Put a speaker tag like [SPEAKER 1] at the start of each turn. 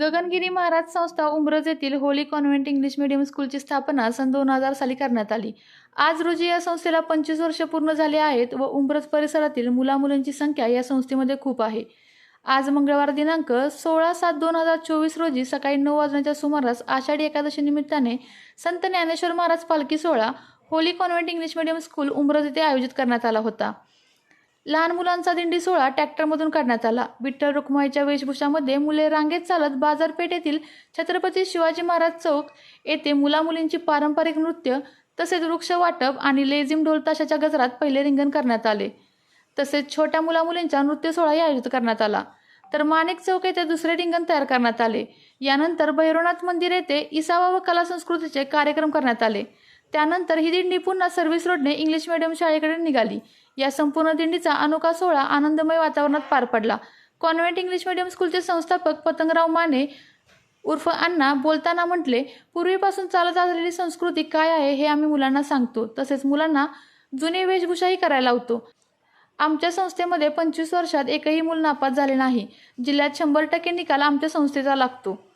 [SPEAKER 1] गगनगिरी महाराज संस्था उमरज येथील holy convent English medium स्कूलची स्थापना सन दोन हजार साली करण्यात आली. आज रोजी या संस्थेला पंचवीस वर्ष पूर्ण झाले आहेत व उमरज परिसरातील मुलामुलींची संख्या या संस्थेमध्ये खूप आहे. आज मंगळवार दिनांक सोळा सात दोन हजार चोवीस रोजी सकाळी नऊ वाजण्याच्या सुमारास आषाढी एकादशी निमित्ताने संत ज्ञानेश्वर महाराज पालखी सोहळा holy convent English medium school Umraj येथे आयोजित करण्यात आला होता. लहान मुलांचा दिंडी सोहळा ट्रॅक्टरमधून काढण्यात आला. विठ्ठल रुक्माईच्या वेशभूषामध्ये मुले रांगेत चालत बाजारपेठेतील छत्रपती शिवाजी महाराज चौक येथे मुलामुलींची पारंपरिक नृत्य तसेच वृक्ष वाटप आणि लेझिम ढोलताशाच्या गजरात पहिले रिंगण करण्यात आले. तसेच छोट्या मुलामुलींचा नृत्य सोहळाही आयोजित करण्यात आला. तर माणिक चौक येथे दुसरे रिंगण तयार करण्यात आले. यानंतर भैरवनाथ मंदिर येथे इसावा व कला संस्कृतीचे कार्यक्रम करण्यात आले. त्यानंतर ही दिंडी पुन्हा सर्व्हिस रोडने इंग्लिश मिडियम शाळेकडे निघाली. या संपूर्ण दिंडीचा अनोखा सोहळा आनंदमय वातावरणात पार पडला. कॉन्व्हेंट इंग्लिश मिडियम स्कूलचे संस्थापक पतंगराव माने उर्फ अण्णा बोलताना म्हटले पूर्वीपासून चालत आलेली संस्कृती काय आहे हे आम्ही मुलांना सांगतो. तसेच मुलांना जुनी वेशभूषाही करायला लावतो. आमच्या संस्थेमध्ये पंचवीस वर्षात एकही मूल नापास झाले नाही. जिल्ह्यात शंभर टक्के निकाल आमच्या संस्थेचा लागतो.